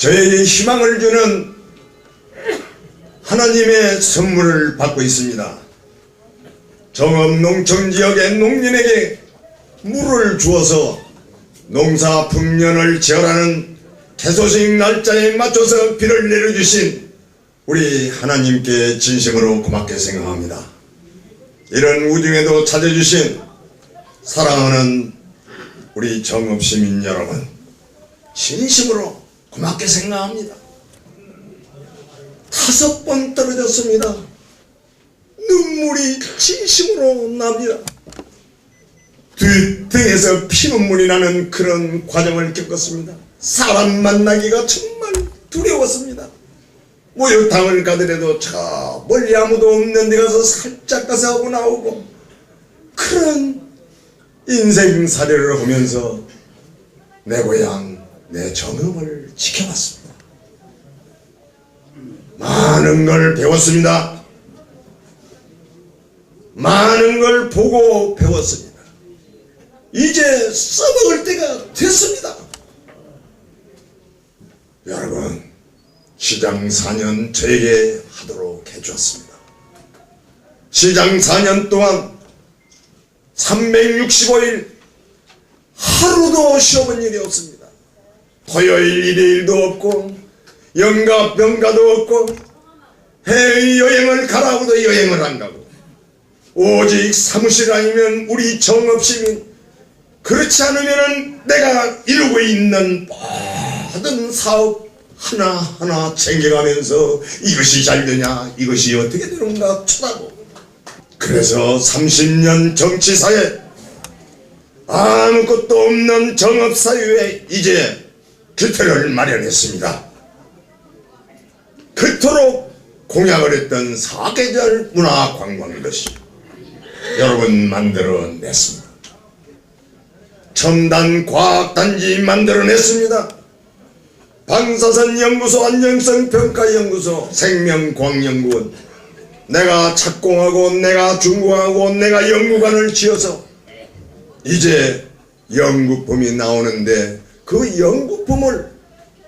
저에게 희망을 주는 하나님의 선물을 받고 있습니다. 정읍 농촌 지역의 농민에게 물을 주어서 농사 풍년을 지어라는 개소식 날짜에 맞춰서 비를 내려주신 우리 하나님께 진심으로 고맙게 생각합니다. 이런 우중에도 찾아주신 사랑하는 우리 정읍 시민 여러분 진심으로 고맙게 생각합니다. 다섯 번 떨어졌습니다. 눈물이 진심으로 납니다. 뒷등에서 피눈물이 나는 그런 과정을 겪었습니다. 사람 만나기가 정말 두려웠습니다. 목욕탕을 가더라도 저 멀리 아무도 없는 데 가서 살짝 가서 하고 나오고 그런 인생 사례를 보면서 내 고향, 내 정읍을 지켜봤습니다. 많은 걸 배웠습니다. 많은 걸 보고 배웠습니다. 이제 써먹을 때가 됐습니다. 여러분, 시장 4년 저에게 하도록 해주었습니다. 시장 4년 동안 365일 하루도 쉬어본 일이 없습니다. 토요일 일요일도 없고 영가 병가도 없고 해외여행을 가라고도 여행을 안 가고. 오직 사무실 아니면 우리 정업시민 그렇지 않으면 내가 이루고 있는 모든 사업 하나하나 챙겨가면서 이것이 잘 되냐 이것이 어떻게 되는가 쳐다보고. 그래서 30년 정치사회 아무것도 없는 정업사회에 이제 기틀을 마련했습니다. 그토록 공약을 했던 사계절 문화 관광 도시 여러분 만들어냈습니다. 첨단 과학단지 만들어냈습니다. 방사선 연구소, 안정성 평가 연구소, 생명광 연구원 내가 착공하고 내가 준공하고 내가 연구관을 지어서 이제 연구품이 나오는데 그 연구품을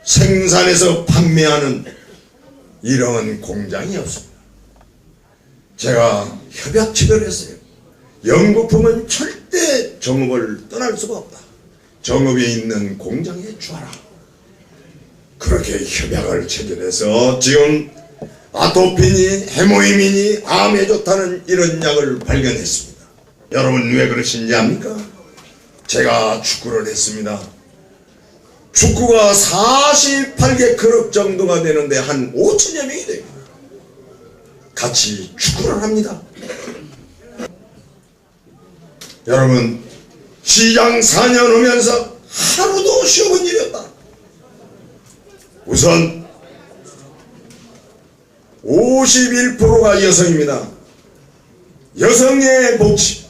생산해서 판매하는 이런 공장이 없습니다. 제가 협약치를 했어요. 연구품은 절대 정읍을 떠날 수가 없다. 정읍에 있는 공장에 주어라. 그렇게 협약을 체결해서 지금 아토피니 해모이민이 암에 좋다는 이런 약을 발견했습니다. 여러분 왜 그러신지 압니까? 제가 축구를 했습니다. 축구가 48개 클럽 정도가 되는데 한 5천여 명이 됩니다. 같이 축구를 합니다. 여러분 시장 4년 오면서 하루도 쉬어본 일이 없다. 우선 51%가 여성입니다. 여성의 복지,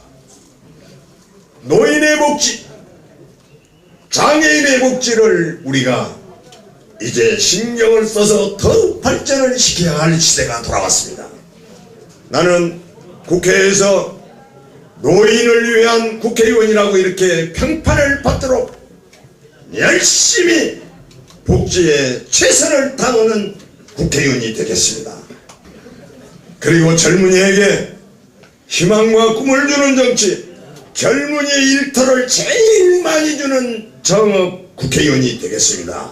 노인의 복지, 장애인의 복지를 우리가 이제 신경을 써서 더욱 발전을 시켜야 할 시대가 돌아왔습니다. 나는 국회에서 노인을 위한 국회의원이라고 이렇게 평판을 받도록 열심히 복지에 최선을 다하는 국회의원이 되겠습니다. 그리고 젊은이에게 희망과 꿈을 주는 정치, 젊은이의 일터를 제일 많이 주는 정업 국회의원이 되겠습니다.